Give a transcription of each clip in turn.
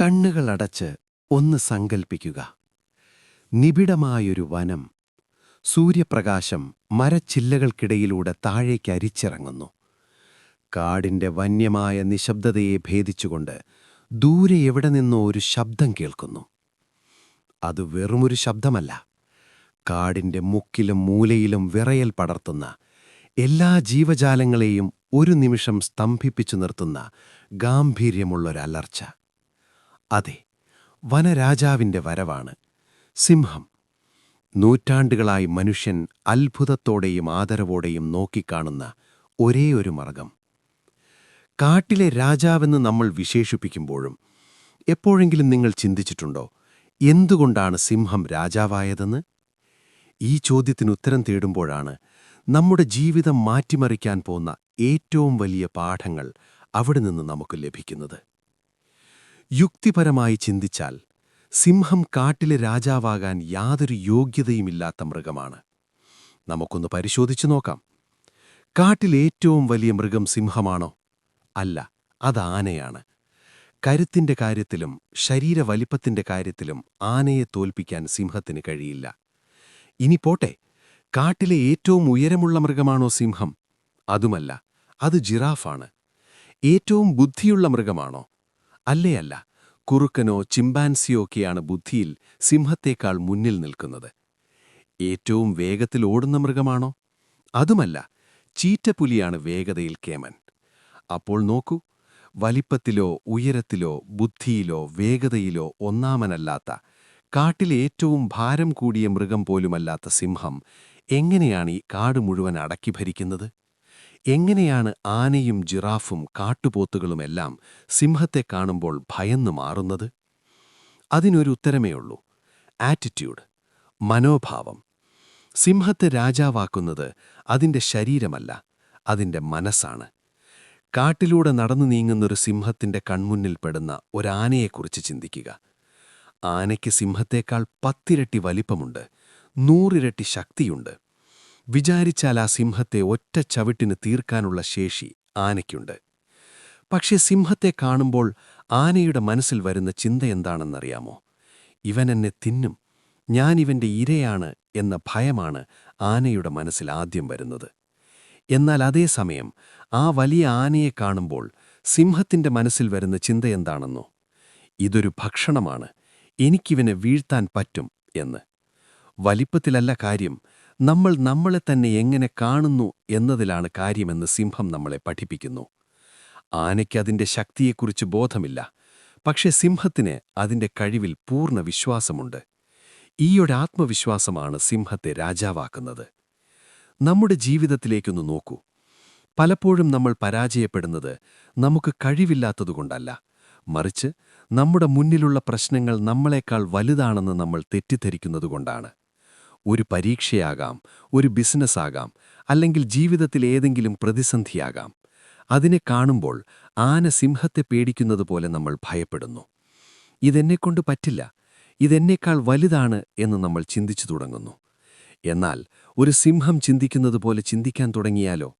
കണ്ണുകളടച്ച് ഒന്ന് സങ്കൽപ്പിക്കുക. നിബിഡമായൊരു വനം സൂര്യപ്രകാശം മരച്ചില്ലകൾക്കിടയിലൂടെ താഴേക്ക് അരിച്ചിറങ്ങുന്നു. കാടിന്റെ വന്യമായ നിശബ്ദതയെ ഭേദിച്ചുകൊണ്ട് ദൂരെ എവിടെ നിന്നോ ഒരു ശബ്ദം കേൾക്കുന്നു. അത് വെറുമൊരു ശബ്ദമല്ല. കാടിന്റെ മുക്കിലും മൂലയിലും വിറയൽ പടർത്തുന്ന എല്ലാ ജീവജാലങ്ങളെയും ഒരു നിമിഷം സ്തംഭിപ്പിച്ചു നിർത്തുന്ന ഗാംഭീര്യമുള്ളൊരലർച്ച. അതെ വനരാജാവിന്റെ വരവാണ്. സിംഹം നൂറ്റാണ്ടുകളായി മനുഷ്യൻ അത്ഭുതത്തോടെയും ആദരവോടെയും നോക്കിക്കാണുന്ന ഒരേ ഒരു മർഗം കാട്ടിലെ രാജാവെന്ന് നമ്മൾ വിശേഷിപ്പിക്കുമ്പോഴും എപ്പോഴെങ്കിലും നിങ്ങൾ ചിന്തിച്ചിട്ടുണ്ടോ എന്തുകൊണ്ടാണ് സിംഹം രാജാവായതെന്ന്? ഈ ചോദ്യത്തിന് ഉത്തരം തേടുമ്പോഴാണ് നമ്മുടെ ജീവിതം മാറ്റിമറിക്കാൻ പോകുന്ന ഏറ്റവും വലിയ പാഠങ്ങൾ അവിടെ നിന്ന് നമുക്ക് ലഭിക്കുന്നത്. യുക്തിപരമായി ചിന്തിച്ചാൽ സിംഹം കാട്ടിലെ രാജാവാകാൻ യാതൊരു യോഗ്യതയുമില്ലാത്ത മൃഗമാണ്. നമുക്കൊന്ന് പരിശോധിച്ചു നോക്കാം. കാട്ടിലേറ്റവും വലിയ മൃഗം സിംഹമാണോ? അല്ല അത് ആനയാണ്. കരുത്തിന്റെ കാര്യത്തിലും ശരീരവലിപ്പത്തിന്റെ കാര്യത്തിലും ആനയെ തോൽപ്പിക്കാൻ സിംഹത്തിന് കഴിയില്ല. ഇനി പോട്ടെ കാട്ടിലെ ഏറ്റവും ഉയരമുള്ള മൃഗമാണോ സിംഹം? അതുമല്ല അത് ജിറാഫാണ്. ഏറ്റവും ബുദ്ധിയുള്ള മൃഗമാണോ? അല്ലേ അല്ല കുറുക്കനോ ചിമ്പാൻസിയോ ഒക്കെയാണ് ബുദ്ധിയിൽ സിംഹത്തേക്കാൾ മുന്നിൽ നിൽക്കുന്നത്. ഏറ്റവും വേഗത്തിൽ ഓടുന്ന മൃഗമാണോ? അതുമല്ല ചീറ്റപ്പുലിയാണ് വേഗതയിൽ കേമൻ. അപ്പോൾ നോക്കൂ വലിപ്പത്തിലോ ഉയരത്തിലോ ബുദ്ധിയിലോ വേഗതയിലോ ഒന്നാമനല്ലാത്ത കാട്ടിലെ ഏറ്റവും ഭാരം കൂടിയ മൃഗം പോലുമല്ലാത്ത സിംഹം എങ്ങനെയാണ് ഈ കാട് മുഴുവൻ അടക്കി ഭരിക്കുന്നത്? എങ്ങനെയാണ് ആനയും ജിറാഫും കാട്ടുപോത്തുകളുമെല്ലാം സിംഹത്തെ കാണുമ്പോൾ ഭയന്നു മാറുന്നത്? അതിനൊരു ഉത്തരമേ ഉള്ളൂ. ആറ്റിറ്റ്യൂഡ് മനോഭാവം. സിംഹത്തെ രാജാവാക്കുന്നത് അതിന്റെ ശരീരമല്ല അതിന്റെ മനസ്സാണ്. കാട്ടിലൂടെ നടന്നു നീങ്ങുന്നൊരു സിംഹത്തിന്റെ കൺമുന്നിൽപ്പെടുന്ന ഒരാനയെക്കുറിച്ച് ചിന്തിക്കുക. ആനയ്ക്ക് സിംഹത്തേക്കാൾ പത്തിരട്ടി വലിപ്പമുണ്ട് നൂറിരട്ടി ശക്തിയുണ്ട്. വിചാരിച്ചാൽ ആ സിംഹത്തെ ഒറ്റ ചവിട്ടിന് തീർക്കാനുള്ള ശേഷി ആനയ്ക്കുണ്ട്. പക്ഷേ സിംഹത്തെ കാണുമ്പോൾ ആനയുടെ മനസ്സിൽ വരുന്ന ചിന്ത എന്താണെന്നറിയാമോ? ഇവൻ എന്നെ തിന്നും ഞാൻ ഇരയാണ് എന്ന ഭയമാണ് ആനയുടെ മനസ്സിൽ ആദ്യം വരുന്നത്. എന്നാൽ അതേസമയം ആ വലിയ ആനയെ കാണുമ്പോൾ സിംഹത്തിന്റെ മനസ്സിൽ വരുന്ന ചിന്ത എന്താണെന്നോ? ഇതൊരു ഭക്ഷണമാണ് എനിക്കിവനെ വീഴ്ത്താൻ പറ്റും എന്ന്. വലിപ്പത്തിലല്ല കാര്യം നമ്മൾ നമ്മളെ തന്നെ എങ്ങനെ കാണുന്നു എന്നതിലാണ് കാര്യമെന്ന് സിംഹം നമ്മളെ പഠിപ്പിക്കുന്നു. ആനയ്ക്കതിന്റെ ശക്തിയെക്കുറിച്ച് ബോധമില്ല പക്ഷേ സിംഹത്തിന് അതിന്റെ കഴിവിൽ പൂർണ വിശ്വാസമുണ്ട്. ഈയൊരു ആത്മവിശ്വാസമാണ് സിംഹത്തെ രാജാവാക്കുന്നത്. നമ്മുടെ ജീവിതത്തിലേക്കൊന്ന് നോക്കൂ. പലപ്പോഴും നമ്മൾ പരാജയപ്പെടുന്നത് നമുക്ക് കഴിവില്ലാത്തതുകൊണ്ടല്ല. മറിച്ച് നമ്മുടെ മുന്നിലുള്ള പ്രശ്നങ്ങൾ നമ്മളെക്കാൾ വലുതാണെന്ന് നമ്മൾ തെറ്റിദ്ധരിക്കുന്നതുകൊണ്ടാണ്. ഒരു പരീക്ഷയാകാം ഒരു ബിസിനസ് ആകാം അല്ലെങ്കിൽ ജീവിതത്തിൽ ഏതെങ്കിലും പ്രതിസന്ധിയാകാം. അതിനെ കാണുമ്പോൾ ആന സിംഹത്തെ പേടിക്കുന്നത് പോലെ നമ്മൾ ഭയപ്പെടുന്നു. ഇതെന്നെക്കൊണ്ട് പറ്റില്ല ഇതെന്നേക്കാൾ വലുതാണ് എന്ന് നമ്മൾ ചിന്തിച്ചു തുടങ്ങുന്നു. എന്നാൽ ഒരു സിംഹം ചിന്തിക്കുന്നത് പോലെ ചിന്തിക്കാൻ തുടങ്ങിയാലോ?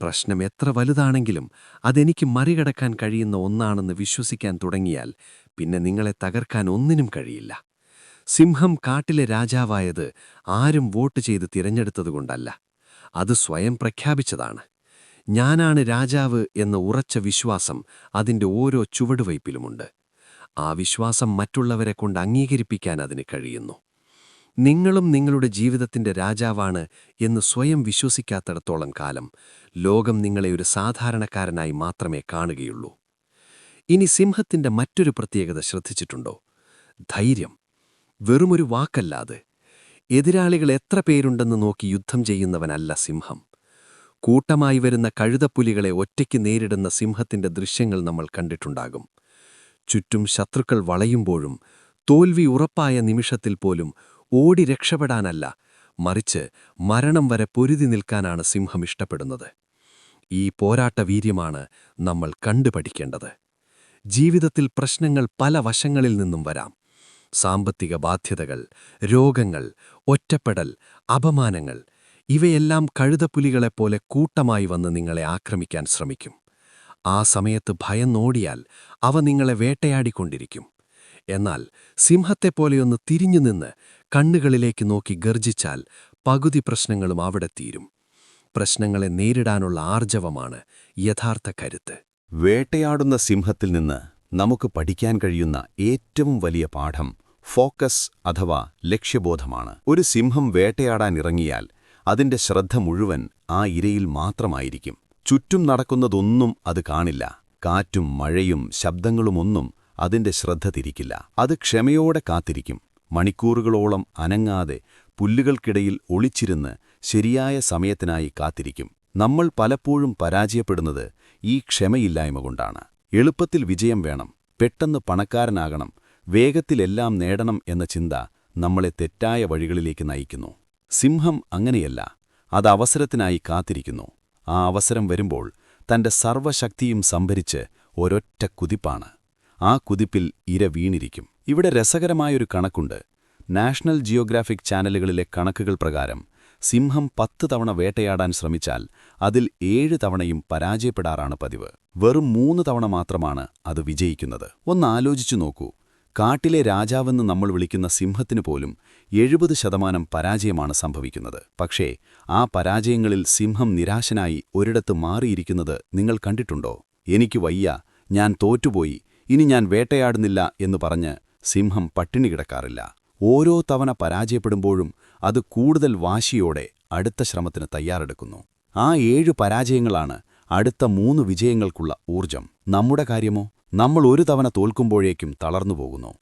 പ്രശ്നം എത്ര വലുതാണെങ്കിലും അതെനിക്ക് മറികടക്കാൻ കഴിയുന്ന ഒന്നാണെന്ന് വിശ്വസിക്കാൻ തുടങ്ങിയാൽ പിന്നെ നിങ്ങളെ തകർക്കാൻ ഒന്നിനും കഴിയില്ല. സിംഹം കാട്ടിലെ രാജാവായത് ആരും വോട്ട് ചെയ്ത് തിരഞ്ഞെടുത്തതുകൊണ്ടല്ല. അത് സ്വയം പ്രഖ്യാപിച്ചതാണ്. ഞാനാണ് രാജാവ് എന്ന ഉറച്ച വിശ്വാസം അതിന്റെ ഓരോ ചുവടുവയ്പിലുമുണ്ട്. ആ വിശ്വാസം മറ്റുള്ളവരെ കൊണ്ട് അംഗീകരിപ്പിക്കാൻ അതിന് കഴിയുന്നു. നിങ്ങളും നിങ്ങളുടെ ജീവിതത്തിന്റെ രാജാവാണ് എന്ന് സ്വയം വിശ്വസിക്കാത്തിടത്തോളം കാലം ലോകം നിങ്ങളെ ഒരു സാധാരണക്കാരനായി മാത്രമേ കാണുകയുള്ളൂ. ഇനി സിംഹത്തിന്റെ മറ്റൊരു പ്രത്യേകത ശ്രദ്ധിച്ചിട്ടുണ്ടോ? ധൈര്യം. വെറുമൊരു വാക്കല്ലാതെ. എതിരാളികൾ എത്ര പേരുണ്ടെന്ന് നോക്കി യുദ്ധം ചെയ്യുന്നവനല്ല സിംഹം. കൂട്ടമായി വരുന്ന കഴുതപ്പുലികളെ ഒറ്റയ്ക്ക് നേരിടുന്ന സിംഹത്തിന്റെ ദൃശ്യങ്ങൾ നമ്മൾ കണ്ടിട്ടുണ്ടാകും. ചുറ്റും ശത്രുക്കൾ വളയുമ്പോഴും തോൽവി ഉറപ്പായ നിമിഷത്തിൽ പോലും ഓടി രക്ഷപ്പെടാനല്ല മറിച്ച് മരണം വരെ പൊരുതി നിൽക്കാനാണ് സിംഹം ഇഷ്ടപ്പെടുന്നത്. ഈ പോരാട്ട വീര്യമാണ് നമ്മൾ കണ്ടുപഠിക്കേണ്ടത്. ജീവിതത്തിൽ പ്രശ്നങ്ങൾ പല വശങ്ങളിൽ നിന്നും വരാം. സാമ്പത്തിക ബാധ്യതകൾ രോഗങ്ങൾ ഒറ്റപ്പെടൽ അപമാനങ്ങൾ ഇവയെല്ലാം കഴുതപ്പുലികളെപ്പോലെ കൂട്ടമായി വന്ന് നിങ്ങളെ ആക്രമിക്കാൻ ശ്രമിക്കും. ആ സമയത്ത് ഭയന്നോടിയാൽ അവ നിങ്ങളെ വേട്ടയാടിക്കൊണ്ടിരിക്കും. എന്നാൽ സിംഹത്തെപ്പോലെയൊന്ന് തിരിഞ്ഞുനിന്ന് കണ്ണുകളിലേക്ക് നോക്കി ഗർജിച്ചാൽ പകുതി പ്രശ്നങ്ങളും അവിടെ തീരും. പ്രശ്നങ്ങളെ നേരിടാനുള്ള ആർജവമാണ് യഥാർത്ഥ കരുത്ത്. വേട്ടയാടുന്ന സിംഹത്തിൽ നിന്ന് നമുക്ക് പഠിക്കാൻ കഴിയുന്ന ഏറ്റവും വലിയ പാഠം ഫോക്കസ് അഥവാ ലക്ഷ്യബോധമാണ്. ഒരു സിംഹം വേട്ടയാടാൻ ഇറങ്ങിയാൽ അതിന്റെ ശ്രദ്ധ മുഴുവൻ ആ ഇരയിൽ മാത്രമായിരിക്കും. ചുറ്റും നടക്കുന്നതൊന്നും അത് കാണില്ല. കാറ്റും മഴയും ശബ്ദങ്ങളുമൊന്നും അതിന്റെ ശ്രദ്ധ തിരിക്കില്ല. അത് ക്ഷമയോടെ കാത്തിരിക്കും. മണിക്കൂറുകളോളം അനങ്ങാതെ പുല്ലുകൾക്കിടയിൽ ഒളിച്ചിരുന്ന് ശരിയായ സമയത്തിനായി കാത്തിരിക്കും. നമ്മൾ പലപ്പോഴും പരാജയപ്പെടുന്നത് ഈ ക്ഷമയില്ലായ്മ കൊണ്ടാണ്. എളുപ്പത്തിൽ വിജയം വേണം. പെട്ടെന്ന് പണക്കാരനാകണം. വേഗത്തിലെല്ലാം നേടണം എന്ന ചിന്ത നമ്മളെ തെറ്റായ വഴികളിലേക്ക് നയിക്കുന്നു. സിംഹം അങ്ങനെയല്ല അത് അവസരത്തിനായി കാത്തിരിക്കുന്നു. ആ അവസരം വരുമ്പോൾ തന്റെ സർവശക്തിയും സംഭരിച്ച് ഒരൊറ്റ കുതിപ്പാണ്. ആ കുതിപ്പിൽ ഇര വീണിരിക്കും. ഇവിടെ രസകരമായൊരു കണക്കുണ്ട്. നാഷണൽ ജിയോഗ്രാഫിക് ചാനലുകളിലെ കണക്കുകൾ പ്രകാരം സിംഹം പത്ത് തവണ വേട്ടയാടാൻ ശ്രമിച്ചാൽ അതിൽ ഏഴ് തവണയും പരാജയപ്പെടാറാണ് പതിവ്. വെറും മൂന്ന് തവണ മാത്രമാണ് അത് വിജയിക്കുന്നത്. ഒന്നാലോചിച്ചു നോക്കൂ. കാട്ടിലെ രാജാവെന്ന് നമ്മൾ വിളിക്കുന്ന സിംഹത്തിനു പോലും എഴുപത് ശതമാനം പരാജയമാണ് സംഭവിക്കുന്നത്. പക്ഷേ ആ പരാജയങ്ങളിൽ സിംഹം നിരാശനായി ഒരിടത്ത് മാറിയിരിക്കുന്നത് നിങ്ങൾ കണ്ടിട്ടുണ്ടോ? എനിക്ക് വയ്യ ഞാൻ തോറ്റുപോയി ഇനി ഞാൻ വേട്ടയാടുന്നില്ല എന്ന് പറഞ്ഞ് സിംഹം പട്ടിണി കിടക്കാറില്ല. ഓരോ തവണ പരാജയപ്പെടുമ്പോഴും അത് കൂടുതൽ വാശിയോടെ അടുത്ത ശ്രമത്തിന് തയ്യാറെടുക്കുന്നു. ആ ഏഴു പരാജയങ്ങളാണ് അടുത്ത മൂന്ന് വിജയങ്ങൾക്കുള്ള ഊർജം നമ്മുടെ കാര്യമോ? നമ്മൾ ഒരു തവണ തോൽക്കുമ്പോഴേക്കും തളർന്നുപോകുന്നു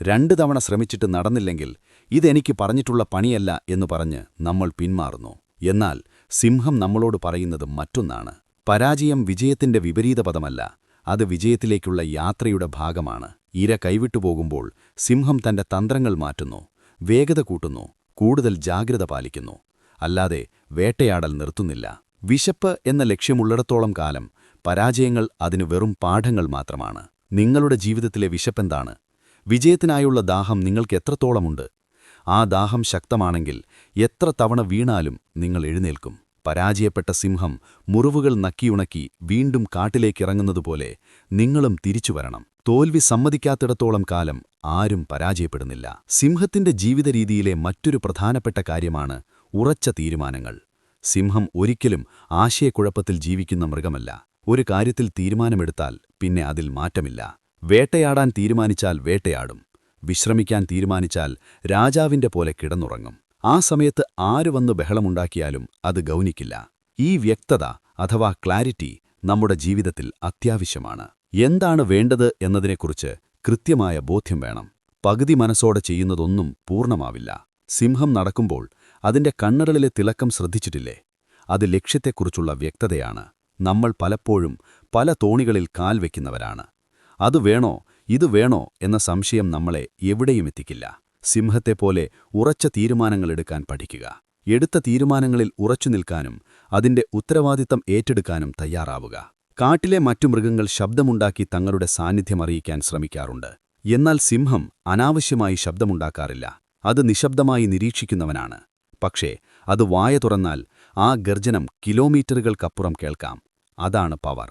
രണ്ട് തവണ ശ്രമിച്ചിട്ട് നടന്നില്ലെങ്കിൽ ഇതെനിക്ക് പറഞ്ഞിട്ടുള്ള പണിയല്ല എന്ന് പറഞ്ഞ് നമ്മൾ പിന്മാറുന്നു. എന്നാൽ സിംഹം നമ്മളോട് പറയുന്നത് മറ്റൊന്നാണ്. പരാജയം വിജയത്തിന്റെ വിപരീത പദമല്ല അത് വിജയത്തിലേക്കുള്ള യാത്രയുടെ ഭാഗമാണ്. ഇര കൈവിട്ടുപോകുമ്പോൾ സിംഹം തന്റെ തന്ത്രങ്ങൾ മാറ്റുന്നു വേഗത കൂട്ടുന്നു കൂടുതൽ ജാഗ്രത പാലിക്കുന്നു. അല്ലാതെ വേട്ടയാടൽ നിർത്തുന്നില്ല. വിശപ്പ് എന്ന ലക്ഷ്യമുള്ളിടത്തോളം കാലം പരാജയങ്ങൾ അതിനു വെറും പാഠങ്ങൾ മാത്രമാണ്. നിങ്ങളുടെ ജീവിതത്തിലെ വിശപ്പെന്താണ്? വിജയത്തിനായുള്ള ദാഹം നിങ്ങൾക്ക് എത്രത്തോളമുണ്ട്? ആ ദാഹം ശക്തമാണെങ്കിൽ എത്ര തവണ വീണാലും നിങ്ങൾ എഴുന്നേൽക്കും. പരാജയപ്പെട്ട സിംഹം മുറിവുകൾ നക്കിയുണക്കി വീണ്ടും കാട്ടിലേക്കിറങ്ങുന്നതുപോലെ നിങ്ങളും തിരിച്ചു വരണം. തോൽവി സമ്മതിക്കാത്തിടത്തോളം കാലം ആരും പരാജയപ്പെടുന്നില്ല. സിംഹത്തിന്റെ ജീവിതരീതിയിലെ മറ്റൊരു പ്രധാനപ്പെട്ട കാര്യമാണ് ഉറച്ച തീരുമാനങ്ങൾ. സിംഹം ഒരിക്കലും ആശയക്കുഴപ്പത്തിൽ ജീവിക്കുന്ന മൃഗമല്ല. ഒരു കാര്യത്തിൽ തീരുമാനമെടുത്താൽ പിന്നെ അതിൽ മാറ്റമില്ല. വേട്ടയാടാൻ തീരുമാനിച്ചാൽ വേട്ടയാടും. വിശ്രമിക്കാൻ തീരുമാനിച്ചാൽ രാജാവിന്റെ പോലെ കിടന്നുറങ്ങും. ആ സമയത്ത് ആര് വന്ന് ബഹളമുണ്ടാക്കിയാലും അത് ഗൗനിക്കില്ല. ഈ വ്യക്തത അഥവാ ക്ലാരിറ്റി നമ്മുടെ ജീവിതത്തിൽ അത്യാവശ്യമാണ്. എന്താണ് വേണ്ടത് എന്നതിനെക്കുറിച്ച് കൃത്യമായ ബോധ്യം വേണം. പകുതി മനസ്സോടെ ചെയ്യുന്നതൊന്നും പൂർണമാവില്ല. സിംഹം നടക്കുമ്പോൾ അതിന്റെ കണ്ണടലിലെ തിളക്കം ശ്രദ്ധിച്ചിട്ടില്ലേ? അത് ലക്ഷ്യത്തെക്കുറിച്ചുള്ള വ്യക്തതയാണ്. നമ്മൾ പലപ്പോഴും പല തോണികളിൽ കാൽ വയ്ക്കുന്നവരാണ് അത് വേണോ ഇത് വേണോ എന്ന സംശയം നമ്മളെ എവിടെയും എത്തിക്കില്ല. സിംഹത്തെപ്പോലെ ഉറച്ച തീരുമാനങ്ങളെടുക്കാൻ പഠിക്കുക. എടുത്ത തീരുമാനങ്ങളിൽ ഉറച്ചു നിൽക്കാനും അതിന്റെ ഉത്തരവാദിത്തം ഏറ്റെടുക്കാനും തയ്യാറാവുക. കാട്ടിലെ മറ്റു മൃഗങ്ങൾ ശബ്ദമുണ്ടാക്കി തങ്ങളുടെ സാന്നിധ്യം അറിയിക്കാൻ ശ്രമിക്കാറുണ്ട്. എന്നാൽ സിംഹം അനാവശ്യമായി ശബ്ദമുണ്ടാക്കാറില്ല. അത് നിശബ്ദമായി നിരീക്ഷിക്കുന്നവനാണ്. പക്ഷേ അത് വായ തുറന്നാൽ ആ ഗർജനം കിലോമീറ്ററുകൾക്കപ്പുറം കേൾക്കാം. അതാണ് പവർ.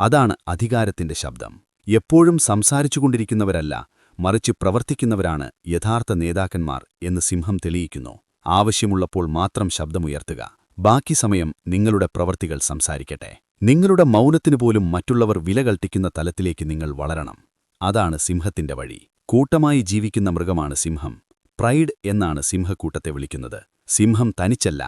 അതാണ് അധികാരത്തിന്റെ ശബ്ദം. എപ്പോഴും സംസാരിച്ചുകൊണ്ടിരിക്കുന്നവരല്ല മറിച്ച് പ്രവർത്തിക്കുന്നവരാണ് യഥാർത്ഥ നേതാക്കന്മാർ എന്ന് സിംഹം തെളിയിക്കുന്നു. ആവശ്യമുള്ളപ്പോൾ മാത്രം ശബ്ദമുയർത്തുക. ബാക്കി സമയം നിങ്ങളുടെ പ്രവർത്തികൾ സംസാരിക്കട്ടെ. നിങ്ങളുടെ മൗനത്തിനു പോലും മറ്റുള്ളവർ വില കൽപ്പിക്കുന്ന തലത്തിലേക്ക് നിങ്ങൾ വളരണം. അതാണ് സിംഹത്തിന്റെ വഴി. കൂട്ടമായി ജീവിക്കുന്ന മൃഗമാണ് സിംഹം. പ്രൈഡ് എന്നാണ് സിംഹക്കൂട്ടത്തെ വിളിക്കുന്നത്. സിംഹം തനിച്ചല്ല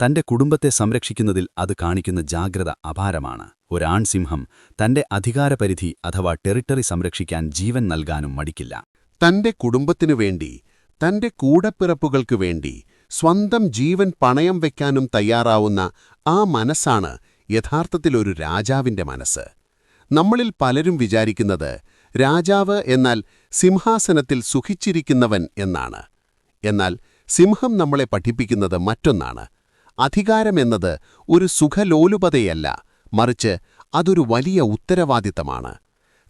തന്റെ കുടുംബത്തെ സംരക്ഷിക്കുന്നതിൽ അത് കാണിക്കുന്ന ജാഗ്രത അപാരമാണ്. ഒരാൺസിംഹം തന്റെ അധികാരപരിധി അഥവാ ടെറിട്ടറി സംരക്ഷിക്കാൻ ജീവൻ നൽകാനും മടിക്കില്ല. തന്റെ കുടുംബത്തിനു വേണ്ടി തന്റെ കൂടപ്പിറപ്പുകൾക്കു വേണ്ടി സ്വന്തം ജീവൻ പണയം വയ്ക്കാനും തയ്യാറാവുന്ന ആ മനസ്സാണ് യഥാർത്ഥത്തിലൊരു രാജാവിന്റെ മനസ്സ്. നമ്മളിൽ പലരും വിചാരിക്കുന്നത് രാജാവ് എന്നാൽ സിംഹാസനത്തിൽ സുഖിച്ചിരിക്കുന്നവൻ എന്നാണ്. എന്നാൽ സിംഹം നമ്മളെ പഠിപ്പിക്കുന്നത് മറ്റൊന്നാണ്. അധികാരമെന്നത് ഒരു സുഖലോലുപതയല്ല മറിച്ച് അതൊരു വലിയ ഉത്തരവാദിത്തമാണ്.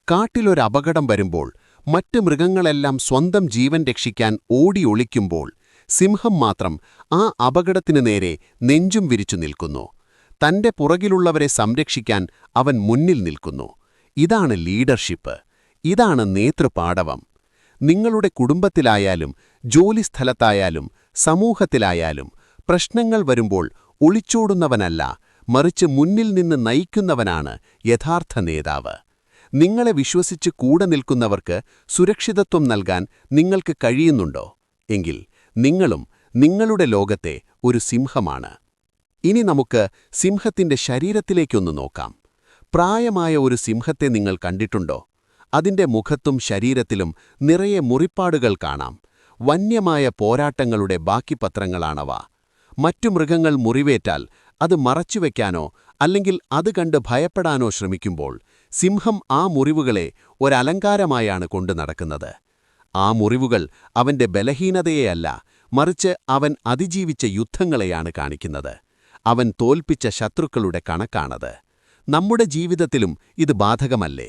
കാട്ടിലൊരപകടം വരുമ്പോൾ മറ്റ് മൃഗങ്ങളെല്ലാം സ്വന്തം ജീവൻ രക്ഷിക്കാൻ ഓടി ഒളിക്കുമ്പോൾ സിംഹം മാത്രം ആ അപകടത്തിനു നേരെ നെഞ്ചും വിരിച്ചു നിൽക്കുന്നു. തന്റെ പുറകിലുള്ളവരെ സംരക്ഷിക്കാൻ അവൻ മുന്നിൽ നിൽക്കുന്നു. ഇതാണ് ലീഡർഷിപ്പ്. ഇതാണ് നേതൃപാടവം. നിങ്ങളുടെ കുടുംബത്തിലായാലും ജോലിസ്ഥലത്തായാലും സമൂഹത്തിലായാലും പ്രശ്നങ്ങൾ വരുമ്പോൾ ഒളിച്ചോടുന്നവനല്ല മറിച്ച് മുന്നിൽ നിന്ന് നയിക്കുന്നവനാണ് യഥാർത്ഥ നേതാവ്. നിങ്ങളെ വിശ്വസിച്ച് കൂടെ നിൽക്കുന്നവർക്ക് സുരക്ഷിതത്വം നൽകാൻ നിങ്ങൾക്ക് കഴിയുന്നുണ്ടോ? എങ്കിൽ നിങ്ങളും നിങ്ങളുടെ ലോകത്തെ ഒരു സിംഹമാണ്. ഇനി നമുക്ക് സിംഹത്തിന്റെ ശരീരത്തിലേക്കൊന്ന് നോക്കാം. പ്രായമായ ഒരു സിംഹത്തെ നിങ്ങൾ കണ്ടിട്ടുണ്ടോ? അതിന്റെ മുഖത്തും ശരീരത്തിലും നിറയെ മുറിപ്പാടുകൾ കാണാം. വന്യമായ പോരാട്ടങ്ങളുടെ ബാക്കി പത്രങ്ങളാണവ. മറ്റു മൃഗങ്ങൾ മുറിവേറ്റാൽ അത് മറച്ചുവെക്കാനോ അല്ലെങ്കിൽ അത് കണ്ട് ഭയപ്പെടാനോ ശ്രമിക്കുമ്പോൾ സിംഹം ആ മുറിവുകളെ ഒരലങ്കാരമായാണ് കൊണ്ടു നടക്കുന്നത്. ആ മുറിവുകൾ അവന്റെ ബലഹീനതയെയല്ല മറിച്ച് അവൻ അതിജീവിച്ച യുദ്ധങ്ങളെയാണ് കാണിക്കുന്നത്. അവൻ തോൽപ്പിച്ച ശത്രുക്കളുടെ കണക്കാണത്. നമ്മുടെ ജീവിതത്തിലും ഇത് ബാധകമല്ലേ?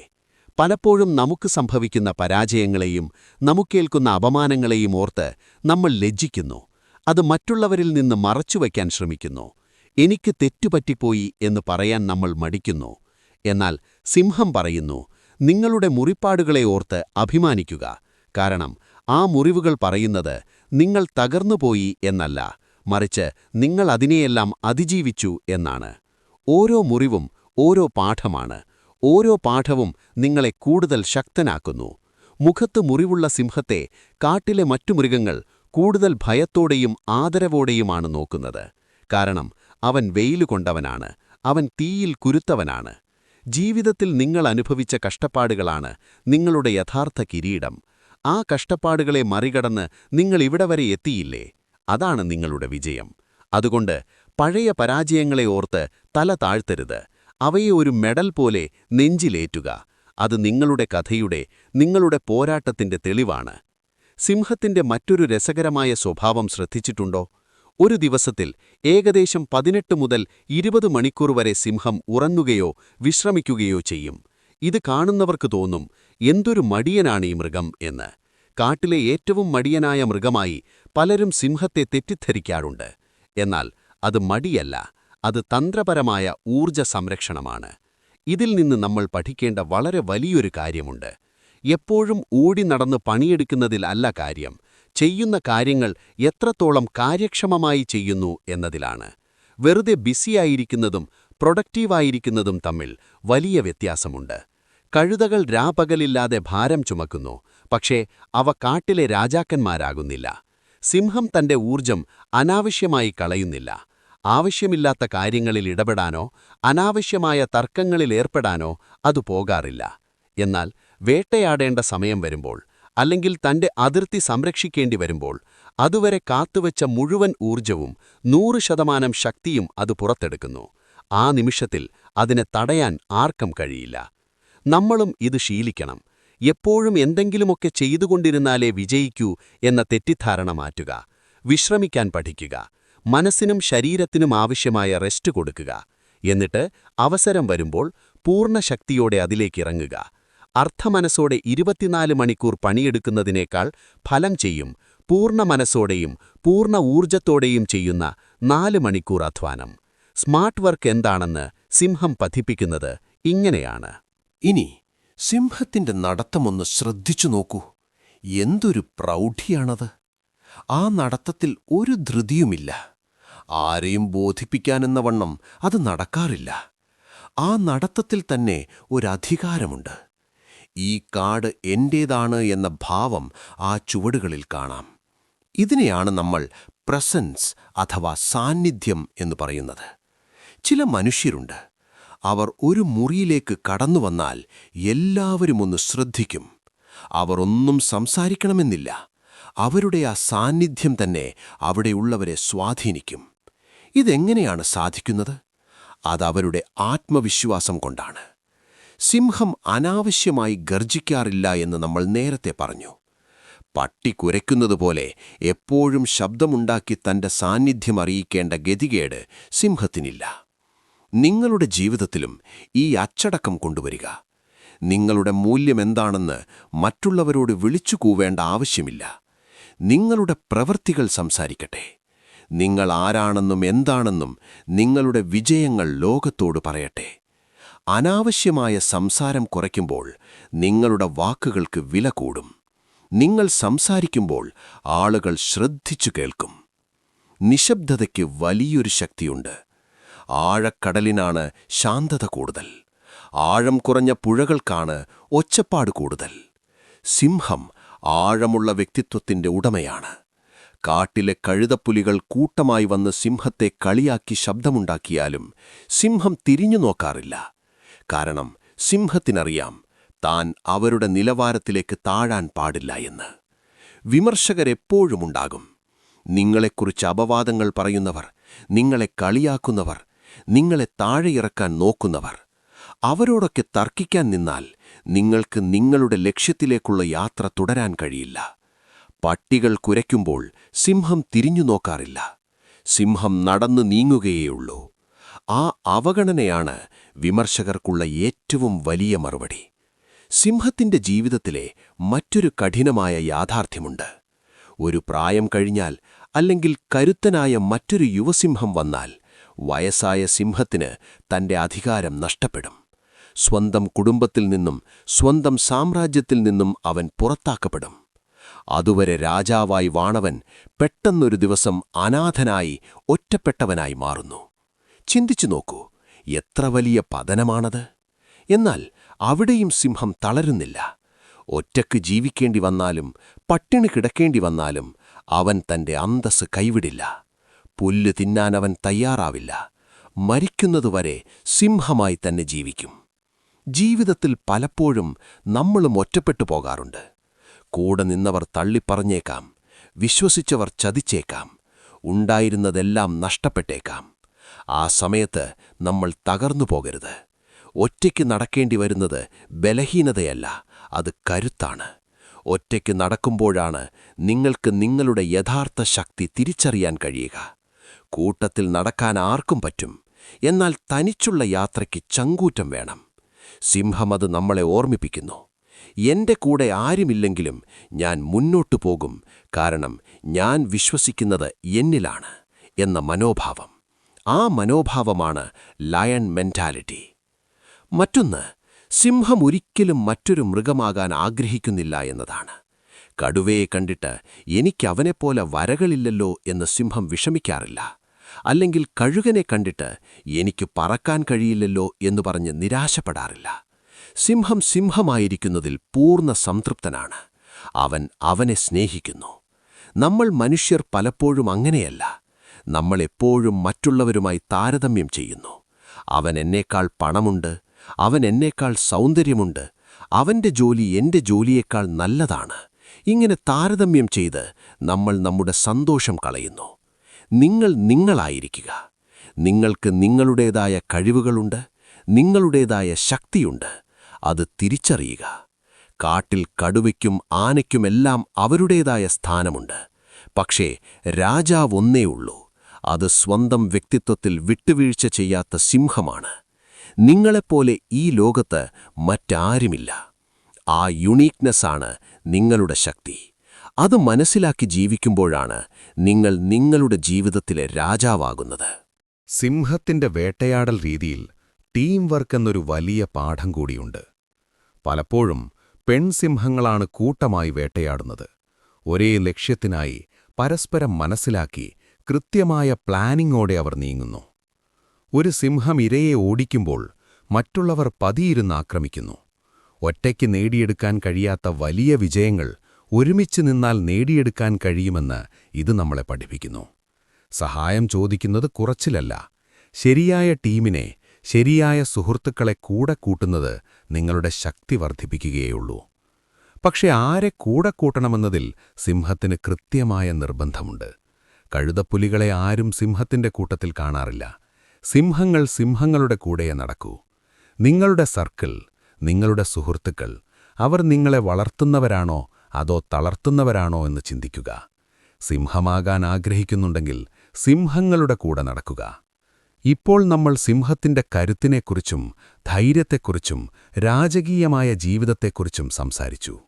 പലപ്പോഴും നമുക്ക് സംഭവിക്കുന്ന പരാജയങ്ങളെയും നമുക്കേൽക്കുന്ന അപമാനങ്ങളെയും ഓർത്ത് നമ്മൾ ലജ്ജിക്കുന്നു. അത് മറ്റുള്ളവരിൽ നിന്ന് മറച്ചുവയ്ക്കാൻ ശ്രമിക്കുന്നു. എനിക്ക് തെറ്റുപറ്റിപ്പോയി എന്ന് പറയാൻ നമ്മൾ മടിക്കുന്നു. എന്നാൽ സിംഹം പറയുന്നു നിങ്ങളുടെ മുറിപ്പാടുകളെ ഓർത്ത് അഭിമാനിക്കുക. കാരണം ആ മുറിവുകൾ പറയുന്നത് നിങ്ങൾ തകർന്നുപോയി എന്നല്ല മറിച്ച് നിങ്ങൾ അതിനെയെല്ലാം അതിജീവിച്ചു എന്നാണ്. ഓരോ മുറിവും ഓരോ പാഠമാണ്. ഓരോ പാഠവും നിങ്ങളെ കൂടുതൽ ശക്തനാക്കുന്നു. മുഖത്ത് മുറിവുള്ള സിംഹത്തെ കാട്ടിലെ മറ്റു മൃഗങ്ങൾ കൂടുതൽ ഭയത്തോടെയും ആദരവോടെയുമാണ് നോക്കുന്നത്. കാരണം അവൻ വെയിലുകൊണ്ടവനാണ് അവൻ തീയിൽ കുരുത്തവനാണ്. ജീവിതത്തിൽ നിങ്ങൾ അനുഭവിച്ച കഷ്ടപ്പാടുകളാണ് നിങ്ങളുടെ യഥാർത്ഥ കിരീടം. ആ കഷ്ടപ്പാടുകളെ മറികടന്ന് നിങ്ങൾ ഇവിടെ വരെ എത്തിയില്ലേ? അതാണ് നിങ്ങളുടെ വിജയം. അതുകൊണ്ട് പഴയ പരാജയങ്ങളെ ഓർത്ത് തല താഴ്ത്തരുത്. അവയെ ഒരു മെഡൽ പോലെ നെഞ്ചിലേറ്റുക. അത് നിങ്ങളുടെ കഥയുടെ നിങ്ങളുടെ പോരാട്ടത്തിന്റെ തെളിവാണ്. സിംഹത്തിന്റെ മറ്റൊരു രസകരമായ സ്വഭാവം ശ്രദ്ധിച്ചിട്ടുണ്ടോ? ഒരു ദിവസത്തിൽ ഏകദേശം പതിനെട്ട് മുതൽ ഇരുപത് മണിക്കൂർ വരെ സിംഹം ഉറങ്ങുകയോ വിശ്രമിക്കുകയോ ചെയ്യും. ഇത് കാണുന്നവർക്ക് തോന്നും എന്തൊരു മടിയനാണ് ഈ മൃഗം എന്ന്. കാട്ടിലെ ഏറ്റവും മടിയനായ മൃഗമായി പലരും സിംഹത്തെ തെറ്റിദ്ധരിക്കാറുണ്ട്. എന്നാൽ അത് മടിയല്ല അത് തന്ത്രപരമായ ഊർജ സംരക്ഷണമാണ്. ഇതിൽ നിന്ന് നമ്മൾ പഠിക്കേണ്ട വളരെ വലിയൊരു കാര്യമുണ്ട്. എപ്പോഴും ഓടി നടന്ന് പണിയെടുക്കുന്നതിൽ അല്ല കാര്യം. ചെയ്യുന്ന കാര്യങ്ങൾ എത്രത്തോളം കാര്യക്ഷമമായി ചെയ്യുന്നു എന്നതിലാണ്. വെറുതെ ബിസിയായിരിക്കുന്നതും പ്രൊഡക്റ്റീവായിരിക്കുന്നതും തമ്മിൽ വലിയ വ്യത്യാസമുണ്ട്. കഴുതകൾ രാപകലില്ലാതെ ഭാരം ചുമക്കുന്നു. പക്ഷേ അവ കാട്ടിലെ രാജാക്കന്മാരാകുന്നില്ല. സിംഹം തന്റെ ഊർജം അനാവശ്യമായി കളയുന്നില്ല. ആവശ്യമില്ലാത്ത കാര്യങ്ങളിൽ ഇടപെടാനോ അനാവശ്യമായ തർക്കങ്ങളിൽ ഏർപ്പെടാനോ അത് പോകാറില്ല. എന്നാൽ വേട്ടയാടേണ്ട സമയം വരുമ്പോൾ അല്ലെങ്കിൽ തന്റെ അതിർത്തി സംരക്ഷിക്കേണ്ടി വരുമ്പോൾ അതുവരെ കാത്തുവച്ച മുഴുവൻ ഊർജവും നൂറ് ശതമാനം ശക്തിയും അത് പുറത്തെടുക്കുന്നു. ആ നിമിഷത്തിൽ അതിനെ തടയാൻ ആർക്കും കഴിയില്ല. നമ്മളും ഇത് ശീലിക്കണം. എപ്പോഴും എന്തെങ്കിലുമൊക്കെ ചെയ്തുകൊണ്ടിരുന്നാലേ വിജയിക്കൂ എന്ന തെറ്റിദ്ധാരണ മാറ്റുക. വിശ്രമിക്കാൻ പഠിക്കുക. മനസ്സിനും ശരീരത്തിനും ആവശ്യമായ റെസ്റ്റ് കൊടുക്കുക. എന്നിട്ട് അവസരം വരുമ്പോൾ പൂർണ ശക്തിയോടെ അതിലേക്കിറങ്ങുക. അർത്ഥമനസ്സോടെ ഇരുപത്തിനാല് മണിക്കൂർ പണിയെടുക്കുന്നതിനേക്കാൾ ഫലം ചെയ്യും പൂർണ മനസ്സോടെയും പൂർണ ഊർജത്തോടെയും ചെയ്യുന്ന നാല് മണിക്കൂർ അധ്വാനം. സ്മാർട്ട് വർക്ക് എന്താണെന്ന് സിംഹം പതിപ്പിക്കുന്നത് ഇങ്ങനെയാണ്. ഇനി സിംഹത്തിന്റെ നടത്തമൊന്ന് ശ്രദ്ധിച്ചു നോക്കൂ. എന്തൊരു പ്രൗഢിയാണത്. ആ നടത്തത്തിൽ ഒരു ധൃതിയുമില്ല. ആരെയും ബോധിപ്പിക്കാനെന്ന വണ്ണം അത് നടക്കാറില്ല. ആ നടത്തത്തിൽ തന്നെ ഒരധികാരമുണ്ട്. ഈ കാട് എന്റേതാണ് എന്ന ഭാവം ആ ചുവടുകളിൽ കാണാം. ഇതിനെയാണ് നമ്മൾ പ്രസൻസ് അഥവാ സാന്നിധ്യം എന്ന് പറയുന്നത്. ചില മനുഷ്യരുണ്ട്. അവർ ഒരു മുറിയിലേക്ക് കടന്നു വന്നാൽ എല്ലാവരും ഒന്ന് ശ്രദ്ധിക്കും. അവർ ഒന്നും സംസാരിക്കണമെന്നില്ല. അവരുടെ ആ സാന്നിധ്യം തന്നെ അവിടെയുള്ളവരെ സ്വാധീനിക്കും. ഇതെങ്ങനെയാണ് സാധിക്കുന്നത്? അതവരുടെ ആത്മവിശ്വാസം കൊണ്ടാണ്. സിംഹം അനാവശ്യമായി ഗർജിക്കാറില്ല എന്ന് നമ്മൾ നേരത്തെ പറഞ്ഞു. പട്ടി കുരയ്ക്കുന്നതുപോലെ എപ്പോഴും ശബ്ദമുണ്ടാക്കി തന്റെ സാന്നിധ്യം അറിയിക്കേണ്ട ഗതികേട് സിംഹത്തിനില്ല. നിങ്ങളുടെ ജീവിതത്തിലും ഈ അച്ചടക്കം കൊണ്ടുവരിക. നിങ്ങളുടെ മൂല്യമെന്താണെന്ന് മറ്റുള്ളവരോട് വിളിച്ചു കൂവേണ്ട ആവശ്യമില്ല. നിങ്ങളുടെ പ്രവൃത്തികൾ സംസാരിക്കട്ടെ. നിങ്ങൾ ആരാണെന്നും എന്താണെന്നും നിങ്ങളുടെ വിജയങ്ങൾ ലോകത്തോട് പറയട്ടെ. അനാവശ്യമായ സംസാരം കുറയ്ക്കുമ്പോൾ നിങ്ങളുടെ വാക്കുകൾക്ക് വില കൂടും. നിങ്ങൾ സംസാരിക്കുമ്പോൾ ആളുകൾ ശ്രദ്ധിച്ചു കേൾക്കും. നിശബ്ദതയ്ക്ക് വലിയൊരു ശക്തിയുണ്ട്. ആഴക്കടലിനാണ് ശാന്തത കൂടുതൽ. ആഴം കുറഞ്ഞ പുഴകൾക്കാണ് ഒച്ചപ്പാട് കൂടുതൽ. സിംഹം ആഴമുള്ള വ്യക്തിത്വത്തിന്റെ ഉടമയാണ്. കാട്ടിലെ കഴുതപ്പുലികൾ കൂട്ടമായി വന്ന് സിംഹത്തെ കളിയാക്കി ശബ്ദമുണ്ടാക്കിയാലും സിംഹം തിരിഞ്ഞു നോക്കാറില്ല. കാരണം സിംഹത്തിനറിയാം താൻ അവരുടെ നിലവാരത്തിലേക്ക് താഴാൻ പാടില്ല എന്ന്. വിമർശകരെപ്പോഴുമുണ്ടാകും നിങ്ങളെക്കുറിച്ച് അപവാദങ്ങൾ പറയുന്നവർ നിങ്ങളെ കളിയാക്കുന്നവർ നിങ്ങളെ താഴെയിറക്കാൻ നോക്കുന്നവർ അവരോടൊക്കെ തർക്കിക്കാൻ നിന്നാൽ നിങ്ങൾക്ക് നിങ്ങളുടെ ലക്ഷ്യത്തിലേക്കുള്ള യാത്ര തുടരാൻ കഴിയില്ല. പട്ടികൾ കുരയ്ക്കുമ്പോൾ സിംഹം തിരിഞ്ഞു നോക്കാറില്ല. സിംഹം നടന്നു നീങ്ങുകയേയുള്ളൂ. ആ അവഗണനയാണ് വിമർശകർക്കുള്ള ഏറ്റവും വലിയ മറുപടി. സിംഹത്തിന്റെ ജീവിതത്തിലെ മറ്റൊരു കഠിനമായ യാഥാർത്ഥ്യമുണ്ട്. ഒരു പ്രായം കഴിഞ്ഞാൽ അല്ലെങ്കിൽ കരുത്തനായ മറ്റൊരു യുവസിംഹം വന്നാൽ വയസ്സായ സിംഹത്തിന് തന്റെ അധികാരം നഷ്ടപ്പെടും. സ്വന്തം കുടുംബത്തിൽ നിന്നും സ്വന്തം സാമ്രാജ്യത്തിൽ നിന്നും അവൻ പുറത്താക്കപ്പെടും. അതുവരെ രാജാവായി വാണവൻ പെട്ടെന്നൊരു ദിവസം അനാഥനായി ഒറ്റപ്പെട്ടവനായി മാറുന്നു. ചിന്തിച്ചു നോക്കൂ എത്ര വലിയ പതനമാണത്. എന്നാൽ അവിടെയും സിംഹം തളരുന്നില്ല. ഒറ്റയ്ക്ക് ജീവിക്കേണ്ടി വന്നാലും പട്ടിണി കിടക്കേണ്ടി വന്നാലും അവൻ തന്റെ അന്തസ് കൈവിടില്ല. പുല്ല് തിന്നാനവൻ തയ്യാറാവില്ല. മരിക്കുന്നതുവരെ സിംഹമായി തന്നെ ജീവിക്കും. ജീവിതത്തിൽ പലപ്പോഴും നമ്മളും ഒറ്റപ്പെട്ടു പോകാറുണ്ട്. കൂടെ നിന്നവർ തള്ളിപ്പറഞ്ഞേക്കാം വിശ്വസിച്ചവർ ചതിച്ചേക്കാം ഉണ്ടായിരുന്നതെല്ലാം നഷ്ടപ്പെട്ടേക്കാം. ആ സമയത്ത് നമ്മൾ തകർന്നു പോകരുത്. ഒറ്റയ്ക്ക് നടക്കേണ്ടി വരുന്നത് ബലഹീനതയല്ല അത് കരുത്താണ്. ഒറ്റയ്ക്ക് നടക്കുമ്പോഴാണ് നിങ്ങൾക്ക് നിങ്ങളുടെ യഥാർത്ഥ ശക്തി തിരിച്ചറിയാൻ കഴിയുക. കൂട്ടത്തിൽ നടക്കാൻ ആർക്കും പറ്റും എന്നാൽ തനിച്ചുള്ള യാത്രയ്ക്ക് ചങ്കൂറ്റം വേണം. സിംഹം സിംഹമത് നമ്മളെ ഓർമ്മിപ്പിക്കുന്നു. എന്റെ കൂടെ ആരുമില്ലെങ്കിലും ഞാൻ മുന്നോട്ടു പോകും കാരണം ഞാൻ വിശ്വസിക്കുന്നത് എന്നിലാണ് എന്ന മനോഭാവം. ആ മനോഭാവമാണ് ലയൺ മെന്റാലിറ്റി മറ്റൊന്ന് സിംഹം ഒരിക്കലും മറ്റൊരു മൃഗമാകാൻ ആഗ്രഹിക്കുന്നില്ല എന്നതാണ്. കടുവയെ കണ്ടിട്ട് എനിക്കവനെപ്പോലെ വരകളില്ലല്ലോ എന്ന് സിംഹം വിഷമിക്കാറില്ല. അല്ലെങ്കിൽ കഴുകനെ കണ്ടിട്ട് എനിക്ക് പറക്കാൻ കഴിയില്ലല്ലോ എന്ന് പറഞ്ഞ് നിരാശപ്പെടാറില്ല. സിംഹം സിംഹമായിരിക്കുന്നതിൽ പൂർണ സംതൃപ്തനാണ്. അവൻ അവനെ സ്നേഹിക്കുന്നു. നമ്മൾ മനുഷ്യർ പലപ്പോഴും അങ്ങനെയല്ല. നമ്മൾ എപ്പോഴും മറ്റുള്ളവരുമായി താരതമ്യം ചെയ്യുന്നു. അവൻ എന്നേക്കാൾ പണമുണ്ട് അവൻ എന്നേക്കാൾ സൗന്ദര്യമുണ്ട് അവന്റെ ജോലി എന്റെ ജോലിയേക്കാൾ നല്ലതാണ്. ഇങ്ങനെ താരതമ്യം ചെയ്ത് നമ്മൾ നമ്മുടെ സന്തോഷം കളയുന്നു. നിങ്ങൾ നിങ്ങളായിരിക്കുക. നിങ്ങൾക്ക് നിങ്ങളുടേതായ കഴിവുകളുണ്ട് നിങ്ങളുടേതായ ശക്തിയുണ്ട്. അത് തിരിച്ചറിയുക. കാട്ടിൽ കടുവയ്ക്കും ആനയ്ക്കുമെല്ലാം അവരുടേതായ സ്ഥാനമുണ്ട്. പക്ഷേ രാജാവൊന്നേ ഉള്ളൂ അത് സ്വന്തം വ്യക്തിത്വത്തിൽ വിട്ടുവീഴ്ച ചെയ്യാത്ത സിംഹമാണ്. നിങ്ങളെപ്പോലെ ഈ ലോകത്ത് മറ്റാരുമില്ല. ആ യുണീക്നെസ്സാണ് നിങ്ങളുടെ ശക്തി. അത് മനസ്സിലാക്കി ജീവിക്കുമ്പോഴാണ് നിങ്ങൾ നിങ്ങളുടെ ജീവിതത്തിലെ രാജാവാകുന്നത്. സിംഹത്തിന്റെ വേട്ടയാടൽ രീതിയിൽ ടീം വർക്ക് എന്നൊരു വലിയ പാഠം കൂടിയുണ്ട്. പലപ്പോഴും പെൺസിംഹങ്ങളാണ് കൂട്ടമായി വേട്ടയാടുന്നത്. ഒരേ ലക്ഷ്യത്തിനായി പരസ്പരം മനസ്സിലാക്കി കൃത്യമായ പ്ലാനിങ്ങോടെ അവർ നീങ്ങുന്നു. ഒരു സിംഹം ഇരയെ ഓടിക്കുമ്പോൾ മറ്റുള്ളവർ പതിയിരുന്ന് ആക്രമിക്കുന്നു. ഒറ്റയ്ക്ക് നേടിയെടുക്കാൻ കഴിയാത്ത വലിയ വിജയങ്ങൾ ഒരുമിച്ച് നിന്നാൽ നേടിയെടുക്കാൻ കഴിയുമെന്ന് ഇത് നമ്മളെ പഠിപ്പിക്കുന്നു. സഹായം ചോദിക്കുന്നത് കുറച്ചിലല്ല. ശരിയായ ടീമിനെ ശരിയായ സുഹൃത്തുക്കളെ കൂടെ കൂട്ടുന്നത് നിങ്ങളുടെ ശക്തി വർദ്ധിപ്പിക്കുകയുള്ളൂ പക്ഷെ ആരെ കൂടെ കൂട്ടണമെന്നതിൽ സിംഹത്തിന് കൃത്യമായ നിർബന്ധമുണ്ട്. കഴുതപ്പുലികളെ ആരും സിംഹത്തിന്റെ കൂട്ടത്തിൽ കാണാറില്ല. സിംഹങ്ങൾ സിംഹങ്ങളുടെ കൂടെയേ നടക്കൂ. നിങ്ങളുടെ സർക്കിൾ നിങ്ങളുടെ സുഹൃത്തുക്കൾ അവർ നിങ്ങളെ വളർത്തുന്നവരാണോ അതോ തളർത്തുന്നവരാണോ എന്ന് ചിന്തിക്കുക. സിംഹമാകാൻ ആഗ്രഹിക്കുന്നുണ്ടെങ്കിൽ സിംഹങ്ങളുടെ കൂടെ നടക്കുക. ഇപ്പോൾ നമ്മൾ സിംഹത്തിന്റെ കരുത്തിനെക്കുറിച്ചും ധൈര്യത്തെക്കുറിച്ചും രാജകീയമായ ജീവിതത്തെക്കുറിച്ചും സംസാരിച്ചു.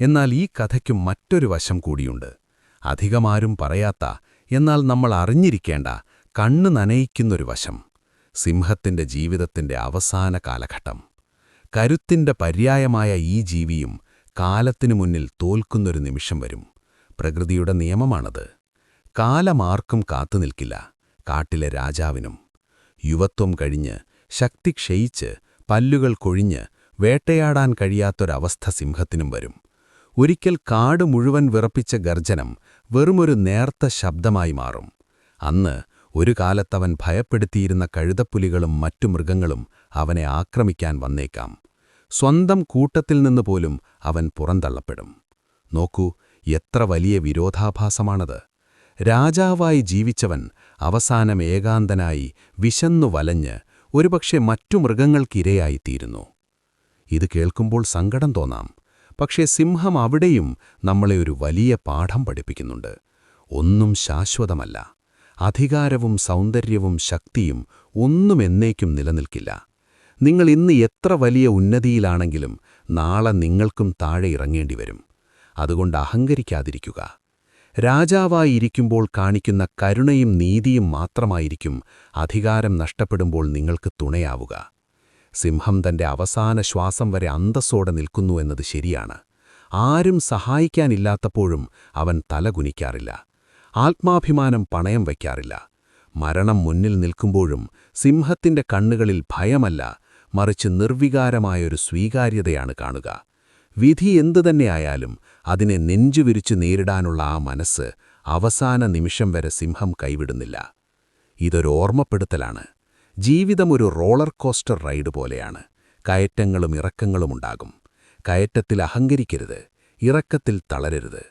എന്നാൽ ഈ കഥയ്ക്കും മറ്റൊരു വശം കൂടിയുണ്ട്. അധികമാരും പറയാത്ത എന്നാൽ നമ്മൾ അറിഞ്ഞിരിക്കേണ്ട കണ്ണു നനയിക്കുന്നൊരു വശം സിംഹത്തിന്റെ ജീവിതത്തിന്റെ അവസാന കാലഘട്ടം. കരുത്തിന്റെ പര്യായമായ ഈ ജീവിയും കാലത്തിനു മുന്നിൽ തോൽക്കുന്നൊരു നിമിഷം വരും. പ്രകൃതിയുടെ നിയമമാണത്. കാലമാർക്കും കാത്തുനിൽക്കില്ല കാട്ടിലെ രാജാവിനും. യുവത്വം കഴിഞ്ഞ് ശക്തി ക്ഷയിച്ച് പല്ലുകൾ കൊഴിഞ്ഞ് വേട്ടയാടാൻ കഴിയാത്തൊരവസ്ഥ സിംഹത്തിനും വരും. ഒരിക്കൽ കാട് മുഴുവൻ വിറപ്പിച്ച ഗർജനം വെറുമൊരു നേർത്ത ശബ്ദമായി മാറും. അന്ന് ഒരു കാലത്തവൻ ഭയപ്പെടുത്തിയിരുന്ന കഴുതപ്പുലികളും മറ്റു മൃഗങ്ങളും അവനെ ആക്രമിക്കാൻ വന്നേക്കാം. സ്വന്തം കൂട്ടത്തിൽ നിന്ന് പോലും അവൻ പുറന്തള്ളപ്പെടും. നോക്കൂ എത്ര വലിയ വിരോധാഭാസമാണത്. രാജാവായി ജീവിച്ചവൻ അവസാനം ഏകാന്തനായി വിശന്നു വലഞ്ഞ് ഒരുപക്ഷെ മറ്റു മൃഗങ്ങൾക്കിരയായിത്തീരുന്നു. ഇത് കേൾക്കുമ്പോൾ സങ്കടം തോന്നാം. പക്ഷേ സിംഹം അവിടെയും നമ്മളെ ഒരു വലിയ പാഠം പഠിപ്പിക്കുന്നുണ്ട്. ഒന്നും ശാശ്വതമല്ല. അധികാരവും സൗന്ദര്യവും ശക്തിയും ഒന്നും എന്നേക്കും നിലനിൽക്കില്ല. നിങ്ങൾ ഇന്ന് എത്ര വലിയ ഉന്നതിയിലാണെങ്കിലും നാളെ നിങ്ങൾക്കും താഴെ ഇറങ്ങേണ്ടി വരും. അതുകൊണ്ട് അഹങ്കരിക്കാതിരിക്കുക. രാജാവായിരിക്കുമ്പോൾ കാണിക്കുന്ന കരുണയും നീതിയും മാത്രമായിരിക്കും അധികാരം നഷ്ടപ്പെടുമ്പോൾ നിങ്ങൾക്ക് തുണയാവുക. സിംഹം തന്റെ അവസാന ശ്വാസം വരെ അന്തസ്സോടെ നിൽക്കുന്നു എന്നത് ശരിയാണ്. ആരും സഹായിക്കാനില്ലാത്തപ്പോഴും അവൻ തലകുനിക്കാറില്ല ആത്മാഭിമാനം പണയം വയ്ക്കാറില്ല. മരണം മുന്നിൽ നിൽക്കുമ്പോഴും സിംഹത്തിന്റെ കണ്ണുകളിൽ ഭയമല്ല മറിച്ച് നിർവികാരമായൊരു സ്വീകാര്യതയാണ് കാണുക. വിധി എന്തുതന്നെയായാലും അതിനെ നെഞ്ചുവിരിച്ചു നേരിടാനുള്ള ആ മനസ്സ് അവസാന നിമിഷം വരെ സിംഹം കൈവിടുന്നില്ല. ഇതൊരു ജീവിതം ഒരു റോളർ കോസ്റ്റർ റൈഡ് പോലെയാണ്. കയറ്റങ്ങളും ഇറക്കങ്ങളും ഉണ്ടാകും. കയറ്റത്തിൽ അഹങ്കരിക്കരുത്. ഇറക്കത്തിൽ തളരരുത്.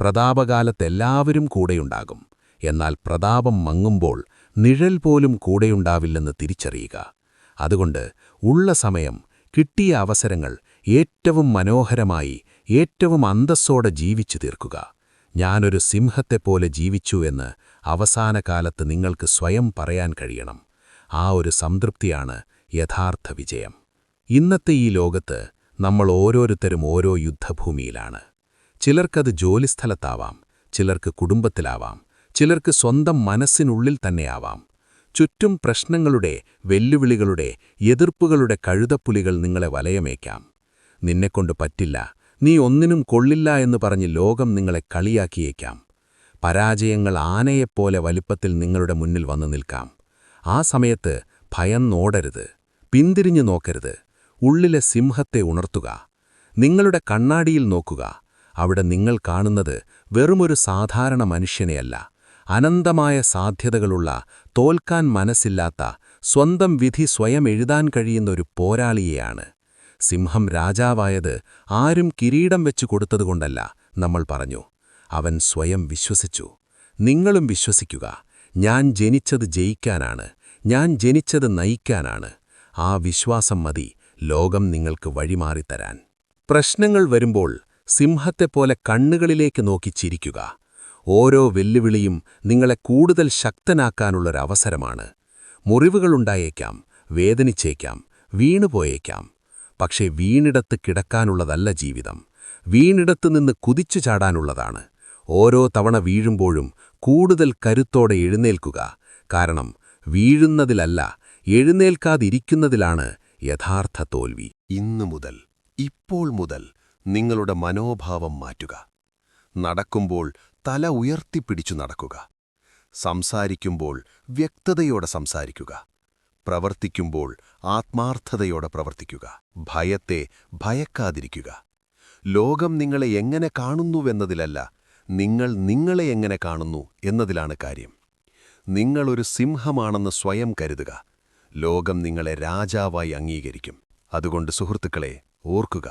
പ്രതാപകാലത്തെല്ലാവരും കൂടെയുണ്ടാകും. എന്നാൽ പ്രതാപം മങ്ങുമ്പോൾ നിഴൽ പോലും കൂടെയുണ്ടാവില്ലെന്ന് തിരിച്ചറിയുക. അതുകൊണ്ട് ഉള്ള സമയം കിട്ടിയ അവസരങ്ങൾ ഏറ്റവും മനോഹരമായി ഏറ്റവും അന്തസ്സോടെ ജീവിച്ചു തീർക്കുക. ഞാനൊരു സിംഹത്തെപ്പോലെ ജീവിച്ചു എന്ന് അവസാന കാലത്ത് നിങ്ങൾക്ക് സ്വയം പറയാൻ കഴിയണം. ആ ഒരു സംതൃപ്തിയാണ് യഥാർത്ഥ വിജയം. ഇന്നത്തെ ഈ ലോകത്ത് നമ്മൾ ഓരോരുത്തരും ഓരോ യുദ്ധഭൂമിയിലാണ്. ചിലർക്കത് ജോലിസ്ഥലത്താവാം ചിലർക്ക് കുടുംബത്തിലാവാം ചിലർക്ക് സ്വന്തം മനസ്സിനുള്ളിൽ തന്നെയാവാം. ചുറ്റും പ്രശ്നങ്ങളുടെ വെല്ലുവിളികളുടെ എതിർപ്പുകളുടെ കഴുതപ്പുലികൾ നിങ്ങളെ വലയമേക്കാം നിന്നെക്കൊണ്ട് പറ്റില്ല നീ ഒന്നിനും കൊള്ളില്ല എന്ന് പറഞ്ഞ് ലോകം നിങ്ങളെ കളിയാക്കിയേക്കാം പരാജയങ്ങൾ ആനയെപ്പോലെ വലിപ്പത്തിൽ നിങ്ങളുടെ മുന്നിൽ വന്നു നിൽക്കാം. ആ സമയത്ത് ഭയം നോടരുത് പിന്തിരിഞ്ഞു നോക്കരുത്. ഉള്ളിലെ സിംഹത്തെ ഉണർത്തുക. നിങ്ങളുടെ കണ്ണാടിയിൽ നോക്കുക. അവിടെ നിങ്ങൾ കാണുന്നത് വെറുമൊരു സാധാരണ മനുഷ്യനെയല്ല. അനന്തമായ സാധ്യതകളുള്ള തോൽക്കാൻ മനസ്സില്ലാത്ത സ്വന്തം വിധി സ്വയം എഴുതാൻ കഴിയുന്ന ഒരു പോരാളിയെയാണ്. സിംഹം രാജാവായത് ആരും കിരീടം വെച്ചു കൊടുത്തതുകൊണ്ടല്ല നമ്മൾ പറഞ്ഞു. അവൻ സ്വയം വിശ്വസിച്ചു. നിങ്ങളും വിശ്വസിക്കുക. ഞാൻ ജനിച്ചത് ജയിക്കാനാണ്. ഞാൻ ജനിച്ചത് നയിക്കാനാണ്. ആ വിശ്വാസം മതി ലോകം നിങ്ങൾക്ക് വഴിമാറിത്തരാൻ. പ്രശ്നങ്ങൾ വരുമ്പോൾ സിംഹത്തെപ്പോലെ കണ്ണുകളിലേക്ക് നോക്കി ചിരിക്കുക. ഓരോ വെല്ലുവിളിയും നിങ്ങളെ കൂടുതൽ ശക്തനാക്കാനുള്ളൊരവസരമാണ്. മുറിവുകളുണ്ടായേക്കാം വേദനിച്ചേക്കാം വീണുപോയേക്കാം. പക്ഷേ വീണിടത്ത് കിടക്കാനുള്ളതല്ല ജീവിതം. വീണിടത്ത് നിന്ന് കുതിച്ചു ചാടാനുള്ളതാണ്. ഓരോ തവണ വീഴുമ്പോഴും കൂടുതൽ കരുത്തോടെ എഴുന്നേൽക്കുക. കാരണം വീഴുന്നതിലല്ല എഴുന്നേൽക്കാതിരിക്കുന്നതിലാണ് യഥാർത്ഥ തോൽവി. ഇന്നു മുതൽ ഇപ്പോൾ മുതൽ നിങ്ങളുടെ മനോഭാവം മാറ്റുക. നടക്കുമ്പോൾ തല ഉയർത്തിപ്പിടിച്ചു നടക്കുക. സംസാരിക്കുമ്പോൾ വ്യക്തതയോടെ സംസാരിക്കുക. പ്രവർത്തിക്കുമ്പോൾ ആത്മാർത്ഥതയോടെ പ്രവർത്തിക്കുക. ഭയത്തെ ഭയക്കാതിരിക്കുക. ലോകം നിങ്ങളെ എങ്ങനെ കാണുന്നുവെന്നതിലല്ല നിങ്ങൾ നിങ്ങളെ എങ്ങനെ കാണുന്നു എന്നതിലാണ് കാര്യം. നിങ്ങളൊരു സിംഹമാണെന്ന് സ്വയം കരുതുക. ലോകം നിങ്ങളെ രാജാവായി അംഗീകരിക്കും. അതുകൊണ്ട് സുഹൃത്തുക്കളെ ഓർക്കുക.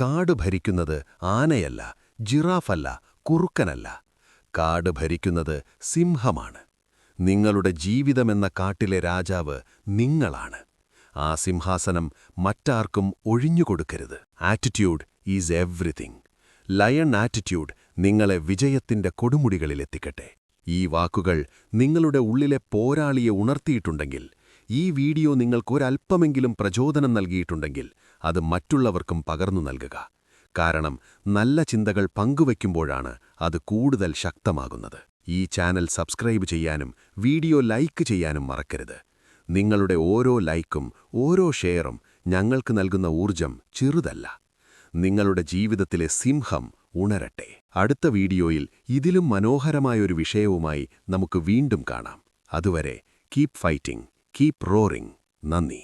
കാട് ഭരിക്കുന്നത് ആനയല്ല ജിറാഫല്ല കുറുക്കനല്ല. കാട് ഭരിക്കുന്നത് സിംഹമാണ്. നിങ്ങളുടെ ജീവിതമെന്ന കാട്ടിലെ രാജാവ് നിങ്ങളാണ്. ആ സിംഹാസനം മറ്റാർക്കും ഒഴിഞ്ഞുകൊടുക്കരുത് attitude is everything lion attitude നിങ്ങളെ വിജയത്തിന്റെ കൊടുമുടികളിലെത്തിക്കട്ടെ. ഈ വാക്കുകൾ നിങ്ങളുടെ ഉള്ളിലെ പോരാളിയെ ഉണർത്തിയിട്ടുണ്ടെങ്കിൽ ഈ വീഡിയോ നിങ്ങൾക്കൊരൽപ്പമെങ്കിലും പ്രചോദനം നൽകിയിട്ടുണ്ടെങ്കിൽ അത് മറ്റുള്ളവർക്കും പകർന്നു നൽകുക. കാരണം നല്ല ചിന്തകൾ പങ്കുവയ്ക്കുമ്പോഴാണ് അത് കൂടുതൽ ശക്തമാകുന്നത്. ഈ ചാനൽ സബ്സ്ക്രൈബ് ചെയ്യാനും വീഡിയോ ലൈക്ക് ചെയ്യാനും മറക്കരുത്. നിങ്ങളുടെ ഓരോ ലൈക്കും ഓരോ ഷെയറും ഞങ്ങൾക്ക് നൽകുന്ന ഊർജം ചെറുതല്ല. നിങ്ങളുടെ ജീവിതത്തിലെ സിംഹം ഉണരട്ടെ. അടുത്ത വീഡിയോയിൽ ഇതിലും മനോഹരമായൊരു വിഷയവുമായി നമുക്ക് വീണ്ടും കാണാം. അതുവരെ കീപ് ഫൈറ്റിംഗ് കീപ് റോറിംഗ് നന്ദി.